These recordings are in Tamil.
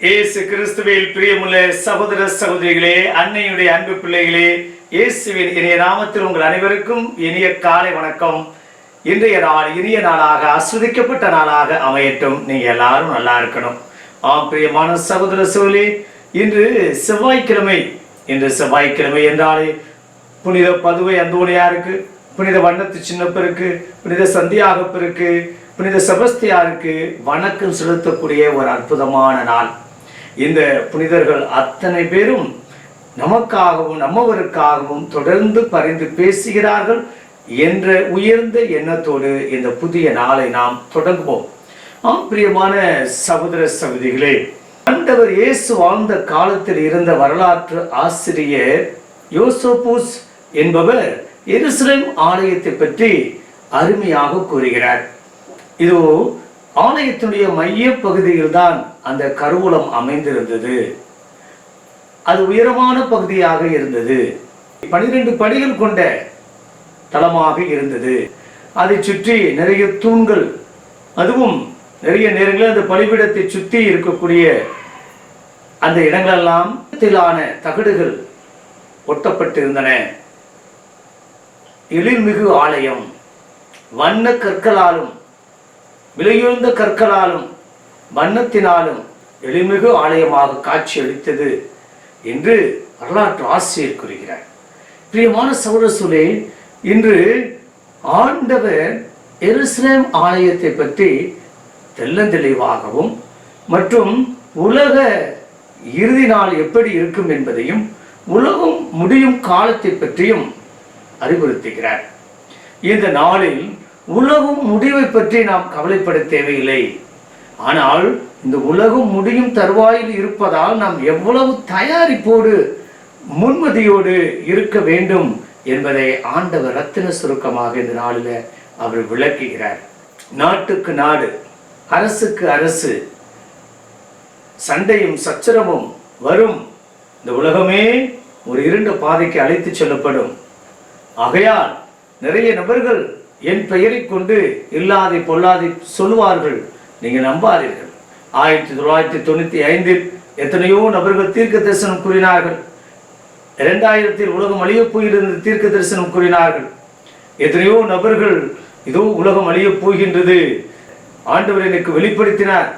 இயேசு கிறிஸ்துவில் பிரியமுள்ள சகோதர சகோதரிகளே அன்னையுடைய அன்பு பிள்ளைகளே இயேசுவின் இனிய நாமத்தில் உங்கள் அனைவருக்கும் இனிய காலை வணக்கம். இன்றைய நாள் இனிய நாளாக ஆஸ்வதிக்கப்பட்ட நாளாக அமையட்டும். நீங்க எல்லாரும் நல்லா இருக்கணும். ஆம் பிரியமான சகோதர சோழி இன்று செவ்வாய்க்கிழமை இன்று செவ்வாய்க்கிழமை என்றாலே புனித பதுவை அந்தோணியாருக்கு புனித வண்ணத்து சின்னப்பருக்கு புனித சந்தியாகப்பருக்கு புனித செபஸ்தியாருக்கு வணக்கம் செலுத்தக்கூடிய ஒரு அற்புதமான நாள். இந்த புனிதர்கள் அத்தனை பேரும் நமக்காகவும் நம்மவருக்காகவும் தொடர்ந்து பரிந்து பேசுகிறார்கள் என்ற உயர்ந்த எண்ணத்தோடு இந்த புதிய நாளை நாம் தொடங்குவோம். ஆம் பிரியமான சகோதர சகோதரிகளே ஆண்டவர் இயேசு வாழ்ந்த காலத்தில் இருந்த வரலாற்று ஆசிரியர் யோசோபூஸ் என்பவர் எருசலேம் ஆலயத்தை பற்றி அருமையாக கூறுகிறார். இதோ ஆலயத்தினுடைய மைய பகுதியில் தான் அந்த கருவூலம் அமைந்திருந்தது. அது உயரமான பகுதியாக இருந்தது. பனிரெண்டு படிகள் கொண்ட தளமாக இருந்தது. அதை சுற்றி நிறைய தூண்கள் அதுவும் நிறைய நேரங்களில் அந்த பலிபீடத்தை சுற்றி இருக்கக்கூடிய அந்த இடங்களெல்லாம் திலான தகடுகள் ஒட்டப்பட்டிருந்தன. எழில்மிகு ஆலயம் வண்ண கற்களாலும் விலையுயர்ந்த கற்களாலும் வண்ணத்தினாலும் எளிமிகு ஆலயமாக காட்சியளித்தது என்று வரலாற்று ஆசிரியர் கூறுகிறார். பிரியமான சௌரசூலே இன்று ஆண்டவர் எருசலேம் ஆலயத்தை பற்றி தெள்ளந்தெளிவாகவும் மற்றும் உலக இறுதி நாள் எப்படி இருக்கும் என்பதையும் உலகம் முடியும் காலத்தை பற்றியும் அறிவுறுத்துகிறார். இந்த நாளில் உலகம் முடிவை பற்றி நாம் கவலைப்பட தேவையில்லை. ஆனால் இந்த உலகம் முடியும் தருவாயில் இருப்பதால் நாம் எவ்வளவு தயாரிப்போடு முன்மதியோடு இருக்க வேண்டும் என்பதை ஆண்டவர் ரத்தின சுருக்கமாக இந்த நாளில் அவர் விளக்குகிறார். நாட்டுக்கு நாடு அரசுக்கு அரசு சண்டையும் சச்சரவும் வரும். இந்த உலகமே ஒரு இருண்ட பாதைக்கு அழைத்து செல்லப்படும். ஆகையால் நிறைய நபர்கள் என் பெயரை கொண்டு இல்லாதை பொல்லாதை சொல்லுவார்கள். நீங்கள் நம்பாதீர்கள். ஆயிரத்தி தொள்ளாயிரத்தி தொண்ணூத்தி ஐந்தில் எத்தனையோ நபர்கள் தீர்க்க தரிசனம் கூறினார்கள். இரண்டாயிரத்தில் உலகம் அழியப் போகிறது தீர்க்க தரிசனம் கூறினார்கள். எத்தனையோ நபர்கள் இதோ உலகம் அழியப் போகின்றது. ஆண்டவர் எனக்கு வெளிப்படுத்தினார்.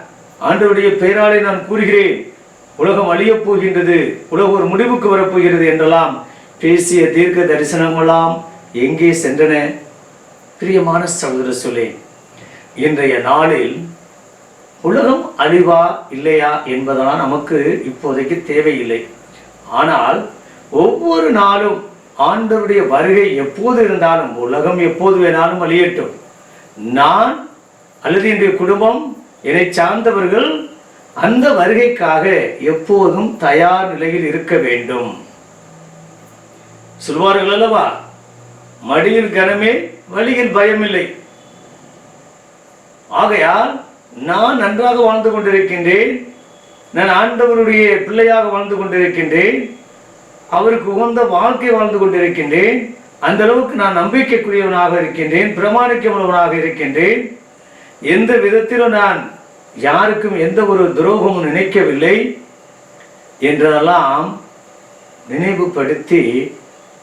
ஆண்டவருடைய பெயராலே நான் கூறுகிறேன். உலகம் அழியப் போகின்றது. உலகம் ஒரு முடிவுக்கு வரப்போகிறது என்றெல்லாம் பேசிய தீர்க்க தரிசனமெல்லாம் எங்கே சென்றன? பிரியமான சகோதர சொல்லே இன்றைய நாளில் உலகம் அழிவா இல்லையா என்பதெல்லாம் நமக்கு இப்போதைக்கு தேவையில்லை. ஆனால் ஒவ்வொரு நாளும் ஆண்டவருடைய வருகை எப்போது இருந்தாலும் உலகம் எப்போது வேணாலும் அழியட்டும் நான் அல்லது என்னுடைய குடும்பம் என்னை சார்ந்தவர்கள் அந்த வருகைக்காக எப்போதும் தயார் நிலையில் இருக்க வேண்டும். சொல்வார்கள் அல்லவா? மடியில் கனமே வழியில் பயமில்லை. ஆகையால் நான் நன்றாக வாழ்ந்து கொண்டிருக்கின்றேன். நான் ஆண்டவருடைய பிள்ளையாக வாழ்ந்து கொண்டிருக்கின்றேன். அவருக்கு உகந்த வாழ்க்கை வாழ்ந்து கொண்டிருக்கின்றேன். அந்த அளவுக்கு நான் நம்பிக்கைக்குரியவனாக இருக்கின்றேன் பிரமாணிக்கமுள்ளவனாக இருக்கின்றேன். எந்த விதத்திலும் நான் யாருக்கும் எந்த ஒரு துரோகமும் நினைக்கவில்லை என்றெல்லாம் நினைவுபடுத்தி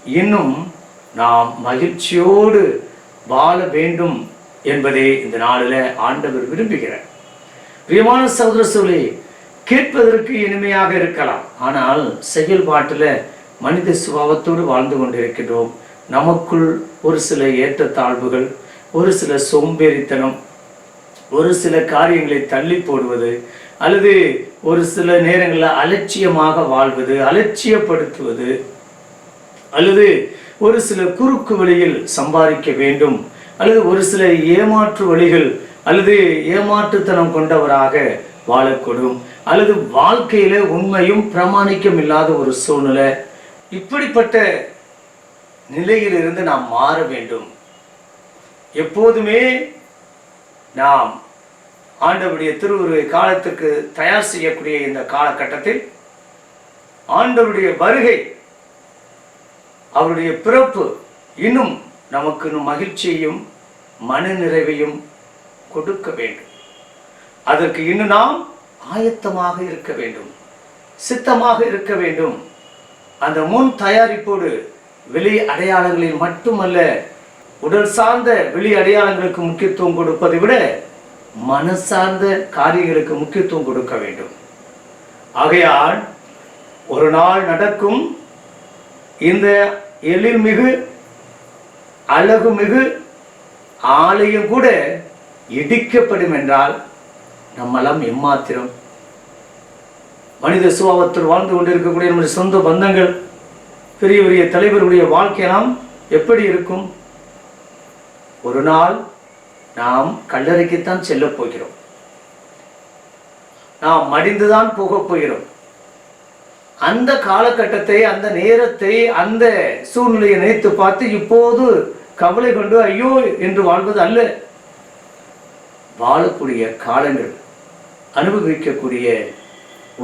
இன்னும் நாம் மகிழ்ச்சியோடு வாழ வேண்டும் என்பதை இந்த நாளில் ஆண்டவர் விரும்புகிறார். பிரியமான சகோதர கேட்பதற்கு இனிமையாக இருக்கலாம். ஆனால் செயல்பாட்டில் மனித சுபாவத்தோடு வாழ்ந்து கொண்டிருக்கின்றோம். நமக்குள் ஒரு சில ஏற்றத்தாழ்வுகள் ஒரு சில சோம்பேறித்தனம் ஒரு சில காரியங்களை தள்ளி போடுவது அல்லது ஒரு சில நேரங்களில் அலட்சியமாக வாழ்வது அலட்சியப்படுத்துவது அல்லது ஒரு சில குறுக்கு வழியில் சம்பாதிக்க வேண்டும் அல்லது ஒரு சில ஏமாற்று வழிகள் அல்லது ஏமாற்றுத்தனம் கொண்டவராக வாழக்கூடும் அல்லது வாழ்க்கையில உண்மையும் பிரமாணிக்கம் இல்லாத ஒரு சூழ்நிலை. இப்படிப்பட்ட நிலையிலிருந்து நாம் மாற வேண்டும். எப்போதுமே நாம் ஆண்டவருடைய திருவுருவை காலத்துக்கு தயார் செய்யக்கூடிய இந்த காலகட்டத்தில் ஆண்டவருடைய வருகை அவருடைய பிறப்பு இன்னும் நமக்கு மகிழ்ச்சியையும் மன நிறைவையும் கொடுக்க வேண்டும். அதற்கு இன்னும் நாம் ஆயத்தமாக இருக்க வேண்டும். சித்தமாக இருக்க வேண்டும். அந்த முன் தயாரிப்போடு வெளி அடையாளங்களில் மட்டுமல்ல உடல் சார்ந்த வெளி அடையாளங்களுக்கு முக்கியத்துவம் கொடுப்பதை விட மனசார்ந்த காரியங்களுக்கு முக்கியத்துவம் கொடுக்க வேண்டும். ஆகையால் ஒரு நாள் நடக்கும் இந்த எழில்மிகு அழகுமிகு ஆலயம் கூட இடிக்கப்படும் என்றால் நம்மெல்லாம் எம்மாத்திரம். மனித சுபாவத்தில் வாழ்ந்து கொண்டிருக்கக்கூடிய நம்முடைய சொந்த பந்தங்கள் பெரிய பெரிய தலைவருடைய வாழ்க்கையெல்லாம் எப்படி இருக்கும்? ஒரு நாள் நாம் கல்லறைக்குத்தான் செல்லப் போகிறோம். நாம் மடிந்துதான் போகப் போகிறோம். அந்த காலகட்டத்தை அந்த நேரத்தை அந்த சூழ்நிலையை நினைத்து பார்த்து இப்போது கவலை கொண்டு ஐயோ என்று வாழ்வது அல்ல. வாழக்கூடிய காலங்கள் அனுபவிக்கக்கூடிய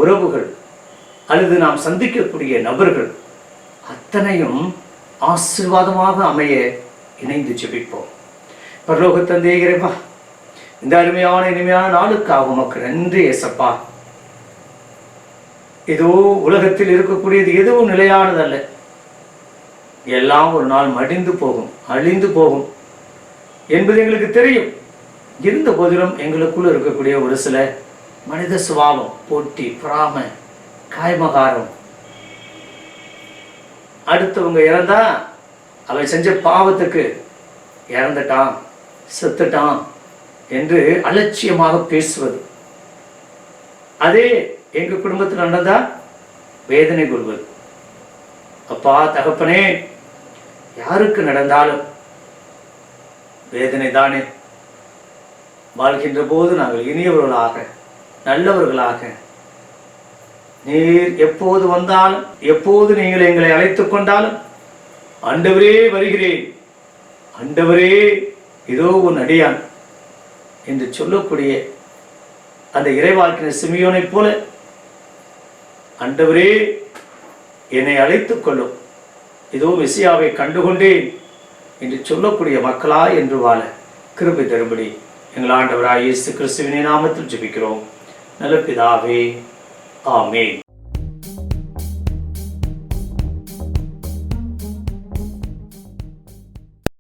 உறவுகள் அல்லது நாம் சந்திக்கக்கூடிய நபர்கள் அத்தனையும் ஆசீர்வாதமாக அமைய இணைந்து ஜெபிப்போம். பரலோக தந்தை இறைவா இந்த அருமையான இனிமையான நாளுக்காக உமக்கு நன்றி ஏசப்பா. ஏதோ உலகத்தில் இருக்கக்கூடியது எதுவும் நிலையானதல்ல. எல்லாம் ஒரு நாள் மடிந்து போகும் அழிந்து போகும் என்பது எங்களுக்கு தெரியும். இருந்த போதிலும் எங்களுக்குள்ள இருக்கக்கூடிய ஒரு சில மனித சுபாவம் போட்டி பிராம காய்மகாரம். அடுத்தவங்க இறந்தா அவன் செஞ்ச பாவத்துக்கு இறந்துட்டான் செத்துட்டான் என்று அலட்சியமாக பேசுவது. அதே எங்க குடும்பத்தில் நடந்தா வேதனை கொள்வது அப்பா தகப்பனே யாருக்கு நடந்தாலும் வேதனை தானே வாழ்கின்ற போது நாங்கள் இனியவர்களாக நல்லவர்களாக. நீர் எப்போது வந்தாலும் எப்போது நீங்கள் எங்களை அழைத்துக் கொண்டாலும் ஆண்டவரே வருகிறேன். அண்டவரே இதோ உன் அடியான் என்று சொல்லக்கூடிய அந்த இறைவாக்கின சிமியோனைப் போல அண்டவரே என்னை அழைத்து கொள்ளும் இதோ விசியாவை கண்டுகொண்டேன் என்று சொல்லக்கூடிய மக்களா என்று வாழ கிருபை தரும்படி எங்கள் ஆண்டவராய் இயேசு கிறிஸ்துவினை நாமத்தில் ஜெபிக்கிறோம். நல்ல பிதாவே ஆமே